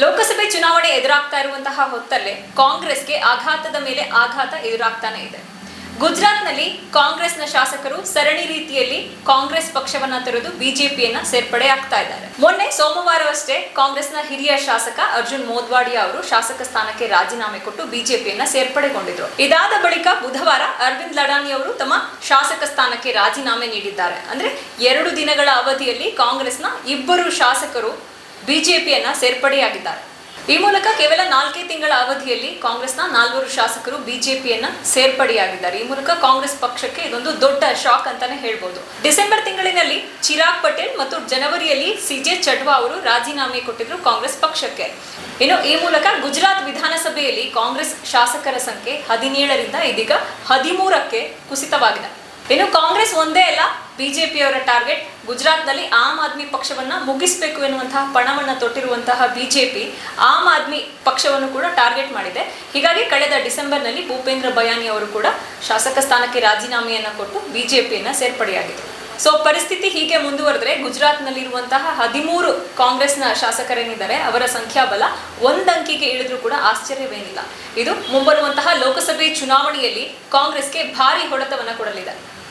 ಲೋಕಸಭೆ ಚುನಾವಣೆ ಎದುರಾಗ್ತಾ ಇರುವಂತಹ ಹೊತ್ತಲ್ಲೇ ಕಾಂಗ್ರೆಸ್ಗೆ ಆಘಾತದ ಮೇಲೆ ಆಘಾತ ಎದುರಾಗ್ತಾನೆ ಇದೆ. ಗುಜರಾತ್ನಲ್ಲಿ ಕಾಂಗ್ರೆಸ್ನ ಶಾಸಕರು ಸರಣಿ ರೀತಿಯಲ್ಲಿ ಕಾಂಗ್ರೆಸ್ ಪಕ್ಷವನ್ನ ತೆರೆದು ಬಿಜೆಪಿಯನ್ನ ಸೇರ್ಪಡೆ ಆಗ್ತಾ ಇದ್ದಾರೆ. ಮೊನ್ನೆ ಸೋಮವಾರವಷ್ಟೇ ಕಾಂಗ್ರೆಸ್ನ ಹಿರಿಯ ಶಾಸಕ ಅರ್ಜುನ್ ಮೋದ್ವಾಡಿಯಾ ಅವರು ಶಾಸಕ ಸ್ಥಾನಕ್ಕೆ ರಾಜೀನಾಮೆ ಕೊಟ್ಟು ಬಿಜೆಪಿಯನ್ನ ಸೇರ್ಪಡೆಗೊಂಡಿದ್ರು. ಇದಾದ ಬಳಿಕ ಬುಧವಾರ ಅರವಿಂದ್ ಲಡಾನಿ ಅವರು ತಮ್ಮ ಶಾಸಕ ಸ್ಥಾನಕ್ಕೆ ರಾಜೀನಾಮೆ ನೀಡಿದ್ದಾರೆ. ಅಂದ್ರೆ ಎರಡು ದಿನಗಳ ಅವಧಿಯಲ್ಲಿ ಕಾಂಗ್ರೆಸ್ನ ಇಬ್ಬರು ಶಾಸಕರು ಬಿಜೆಪಿಯನ್ನ ಸೇರ್ಪಡೆಯಾಗಿದ್ದಾರೆ. ಈ ಮೂಲಕ ಕೇವಲ ನಾಲ್ಕೇ ತಿಂಗಳ ಅವಧಿಯಲ್ಲಿ ಕಾಂಗ್ರೆಸ್ನ ನಾಲ್ವರು ಶಾಸಕರು ಬಿಜೆಪಿಯನ್ನ ಸೇರ್ಪಡೆಯಾಗಿದ್ದಾರೆ. ಈ ಮೂಲಕ ಕಾಂಗ್ರೆಸ್ ಪಕ್ಷಕ್ಕೆ ಇದೊಂದು ದೊಡ್ಡ ಶಾಕ್ ಅಂತಾನೆ ಹೇಳ್ಬೋದು. ಡಿಸೆಂಬರ್ ತಿಂಗಳಿನಲ್ಲಿ ಚಿರಾಗ್ ಪಟೇಲ್ ಮತ್ತು ಜನವರಿಯಲ್ಲಿ ಸಿಜೆ ಚಡ್ವಾ ಅವರು ರಾಜೀನಾಮೆ ಕೊಟ್ಟಿದ್ರು ಕಾಂಗ್ರೆಸ್ ಪಕ್ಷಕ್ಕೆ. ಇನ್ನು ಈ ಮೂಲಕ ಗುಜರಾತ್ ವಿಧಾನಸಭೆಯಲ್ಲಿ ಕಾಂಗ್ರೆಸ್ ಶಾಸಕರ ಸಂಖ್ಯೆ ಹದಿನೇಳರಿಂದ ಇದೀಗ ಹದಿಮೂರಕ್ಕೆ ಕುಸಿತವಾಗಿದೆ. ಇನ್ನು ಕಾಂಗ್ರೆಸ್ ಒಂದೇ ಅಲ್ಲ ಬಿಜೆಪಿಯವರ ಟಾರ್ಗೆಟ್ ಗುಜರಾತ್ನಲ್ಲಿ ಆಮ್ ಆದ್ಮಿ ಪಕ್ಷವನ್ನ ಮುಗಿಸಬೇಕು ಎನ್ನುವಂತಹ ಪಣವನ್ನು ತೊಟ್ಟಿರುವಂತಹ ಬಿಜೆಪಿ ಆಮ್ ಆದ್ಮಿ ಪಕ್ಷವನ್ನು ಕೂಡ ಟಾರ್ಗೆಟ್ ಮಾಡಿದೆ. ಹೀಗಾಗಿ ಕಳೆದ ಡಿಸೆಂಬರ್ನಲ್ಲಿ ಭೂಪೇಂದ್ರ ಬಯಾನಿ ಅವರು ಕೂಡ ಶಾಸಕ ಸ್ಥಾನಕ್ಕೆ ರಾಜೀನಾಮೆಯನ್ನ ಕೊಟ್ಟು ಬಿಜೆಪಿಯನ್ನ ಸೇರ್ಪಡೆಯಾಗಿದೆ ಸೊ, ಪರಿಸ್ಥಿತಿ ಹೀಗೆ ಮುಂದುವರೆದ್ರೆ ಗುಜರಾತ್ನಲ್ಲಿರುವಂತಹ ಹದಿಮೂರು ಕಾಂಗ್ರೆಸ್ನ ಶಾಸಕರೇನಿದ್ದಾರೆ, ಅವರ ಸಂಖ್ಯಾಬಲ ಒಂದಂಕಿಗೆ ಇಳಿದ್ರೂ ಕೂಡ ಆಶ್ಚರ್ಯವೇನಿಲ್ಲ. ಇದು ಮುಂಬರುವಂತಹ ಲೋಕಸಭೆ ಚುನಾವಣೆಯಲ್ಲಿ ಕಾಂಗ್ರೆಸ್ಗೆ ಭಾರಿ ಹೊಡೆತವನ್ನು ಕೊಡಲಿದೆ.